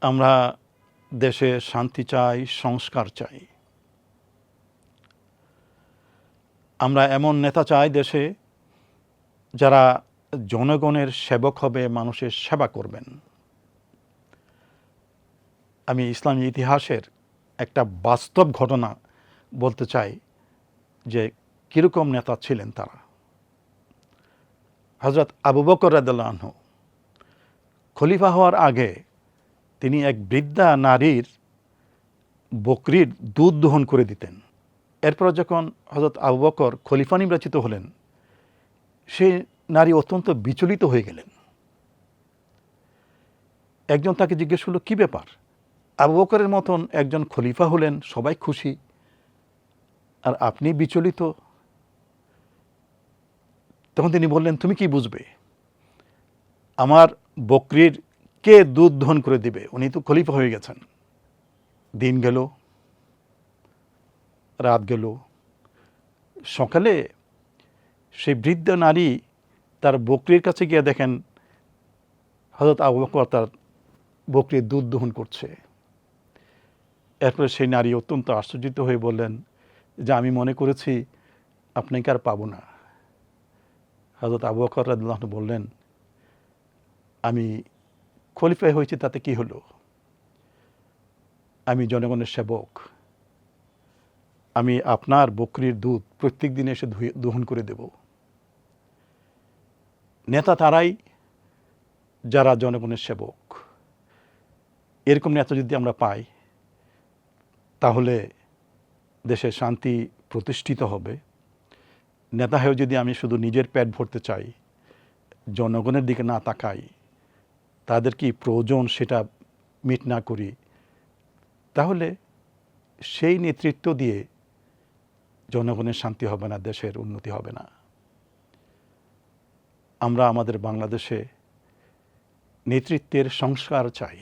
আমরা দেশে শান্তি চাই, সংস্কার চাই। আমরা এমন নেতা চাই দেশে যারা জনগণের সেবক হবে, মানুষের সেবা করবেন। আমি ইসলামী ইতিহাসের একটা বাস্তব ঘটনা বলতে চাই যে কীরকম নেতা ছিলেন তারা। হজরত আবু বকর আনহু খলিফা হওয়ার আগে তিনি এক বৃদ্ধা নারীর বকরির দুধ দহন করে দিতেন। এরপর যখন হজরত আবু বকর খলিফা নির্বাচিত হলেন, সে নারী অত্যন্ত বিচলিত হয়ে গেলেন। একজন তাকে জিজ্ঞেস করল, কী ব্যাপার? আবু বকরের মতন একজন খলিফা হলেন, সবাই খুশি? আর আপনি বিচলিত? তখন তিনি বললেন, তুমি কি বুঝবে? আমার বকরির কে দুধ দহন করে দিবে? উনি তো খলিফা হয়ে গেছেন। দিন গেল, রাত গেল। সকালে সেই বৃদ্ধ নারী তার বকরির কাছে গিয়ে দেখেন হজরত আবু বকর তার বকরির দুধ দহন করছে। এরপরে সেই নারী অত্যন্ত আশ্চর্যিত হয়ে বললেন, যে আমি মনে করেছি, আপনাকে আর পাবো না। হজরত আবু বকর বললেন, আমি খলিফায় হয়েছি তাতে কি হলো? আমি জনগণের সেবক। আমি আপনার বকরির দুধ প্রত্যেক দিন এসে দহন করে দেব। নেতা তারাই যারা জনগণের সেবক। এরকম নেতা যদি আমরা পাই, তাহলে দেশে শান্তি প্রতিষ্ঠিত হবে। নেতা হয়েও যদি আমি শুধু নিজের পেট ভরতে চাই, জনগণের দিকে না তাকাই তাদের কি প্রয়োজন সেটা মিট না করি। তাহলে সেই নেতৃত্ব দিয়ে জনগণের শান্তি হবে না, দেশের উন্নতি হবে না। আমরা আমাদের বাংলাদেশে নেতৃত্বের সংস্কার চাই।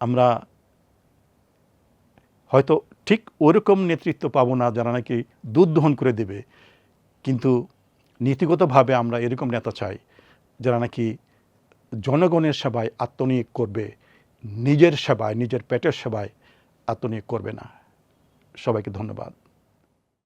আমরা হয়তো ঠিক ওরকম নেতৃত্ব পাবো না, যারা নাকি দুধ দহন করে দেবে। কিন্তু নীতিগতভাবে আমরা এরকম নেতা চাই, যারা নাকি জনগণের সেবায় আত্মনিয়োগ করবে নিজের সেবায় নিজের পেটের সেবায় আত্মনিয়োগ করবে না। সবাইকে ধন্যবাদ।